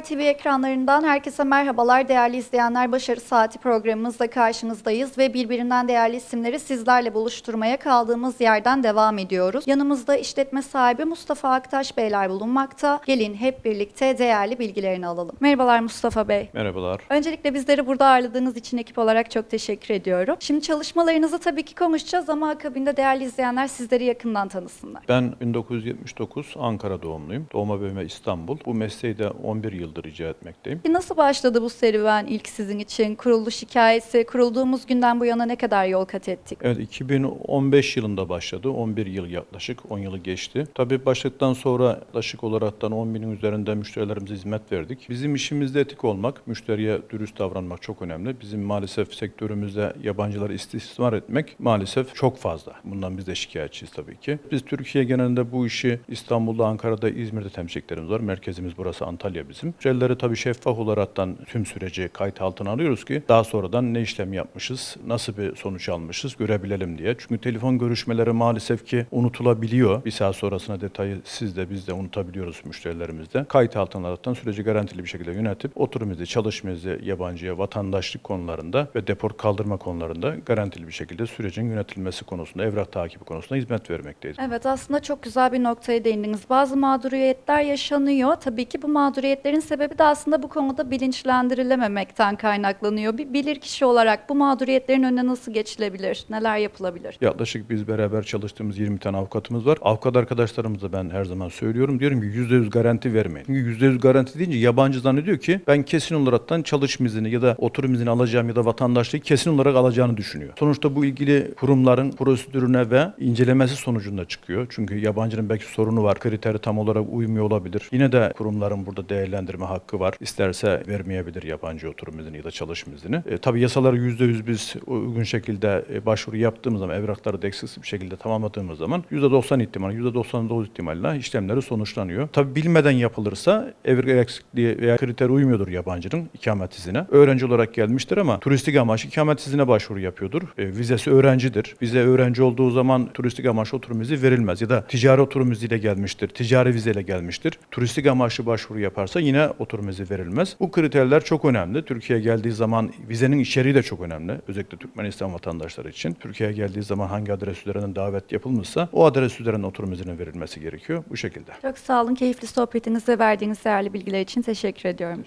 TV ekranlarından herkese merhabalar değerli izleyenler. Başarı Saati programımızla karşınızdayız ve birbirinden değerli isimleri sizlerle buluşturmaya kaldığımız yerden devam ediyoruz. Yanımızda işletme sahibi Mustafa Aktaş Beyler bulunmakta. Gelin hep birlikte değerli bilgilerini alalım. Merhabalar Mustafa Bey. Merhabalar. Öncelikle bizleri burada ağırladığınız için ekip olarak çok teşekkür ediyorum. Şimdi çalışmalarınızı tabii ki konuşacağız ama akabinde değerli izleyenler sizleri yakından tanısınlar. Ben 1979 Ankara doğumluyum. Doğma büyüme İstanbul. Bu mesleği de 11 yıldır icra etmekteyim. Nasıl başladı bu serüven ilk sizin için? Kuruluş hikayesi, kurulduğumuz günden bu yana ne kadar yol kat ettik? Evet 2015 yılında başladı. 11 yıl yaklaşık 10 yılı geçti. Tabii başladıktan sonra yaklaşık olaraktan 10 binin üzerinde müşterilerimize hizmet verdik. Bizim işimizde etik olmak, müşteriye dürüst davranmak çok önemli. Bizim maalesef sektörümüzde yabancıları istismar etmek maalesef çok fazla. Bundan biz de şikayetçiyiz tabii ki. Biz Türkiye genelinde bu işi İstanbul'da, Ankara'da, İzmir'de temsilcilerimiz var. Merkezimiz burası Antalya bizim. Müşterileri tabii şeffaf olaraktan tüm süreci kayıt altına alıyoruz ki daha sonradan ne işlem yapmışız, nasıl bir sonuç almışız görebilelim diye. Çünkü telefon görüşmeleri maalesef ki unutulabiliyor. Bir saat sonrasına detayı siz de biz de unutabiliyoruz müşterilerimizde. Kayıt altına alaraktan süreci garantili bir şekilde yönetip oturum izni, çalışma yabancıya, vatandaşlık konularında ve deport kaldırma konularında garantili bir şekilde sürecin yönetilmesi konusunda, evrak takibi konusunda hizmet vermekteyiz. Evet aslında çok güzel bir noktaya değindiniz. Bazı mağduriyetler yaşanıyor. Tabii ki bu mağduriyetlerin sebebi de aslında bu konuda bilinçlendirilememekten kaynaklanıyor. Bir bilirkişi olarak bu mağduriyetlerin önüne nasıl geçilebilir? Neler yapılabilir? Yaklaşık biz beraber çalıştığımız 20 tane avukatımız var. Avukat arkadaşlarımıza ben her zaman söylüyorum. Diyorum ki %100 garanti vermeyin. Çünkü %100 garanti deyince yabancı zannediyor ki ben kesin olaraktan çalışma izni ya da oturum izni alacağım ya da vatandaşlığı kesin olarak alacağını düşünüyor. Sonuçta bu ilgili kurumların prosedürüne ve incelemesi sonucunda çıkıyor. Çünkü yabancının belki sorunu var. Kriteri tam olarak uymuyor olabilir. Yine de kurumların burada değerlendirme hakkı var. İsterse vermeyebilir yabancı oturum izni ya da çalışma izni. E, tabii yasaları %100 biz uygun şekilde e, başvuru yaptığımız zaman, evrakları da eksiksiz bir şekilde tamamladığımız zaman %90 ihtimal, %99 ihtimalle işlemleri sonuçlanıyor. Tabii bilmeden yapılırsa evrak eksikliği veya kriter uymuyordur yabancının ikamet iznine. Öğrenci olarak gelmiştir ama turistik amaçlı ikamet iznine başvuru yapıyordur. E, vizesi öğrencidir. Vize öğrenci olduğu zaman turistik amaçlı oturum izni verilmez ya da ticari oturum izniyle gelmiştir, ticari vizeyle gelmiştir. Turistik amaçlı başvuru yaparsa yine oturum izni verilmez. Bu kriterler çok önemli. Türkiye'ye geldiği zaman vizenin içeriği de çok önemli. Özellikle Türkmenistan vatandaşları için. Türkiye'ye geldiği zaman hangi adres üzerinden davet yapılmışsa o adres üzerinden oturum izni verilmesi gerekiyor. Bu şekilde. Çok sağ olun. Keyifli sohbetiniz ve verdiğiniz değerli bilgiler için teşekkür ediyorum.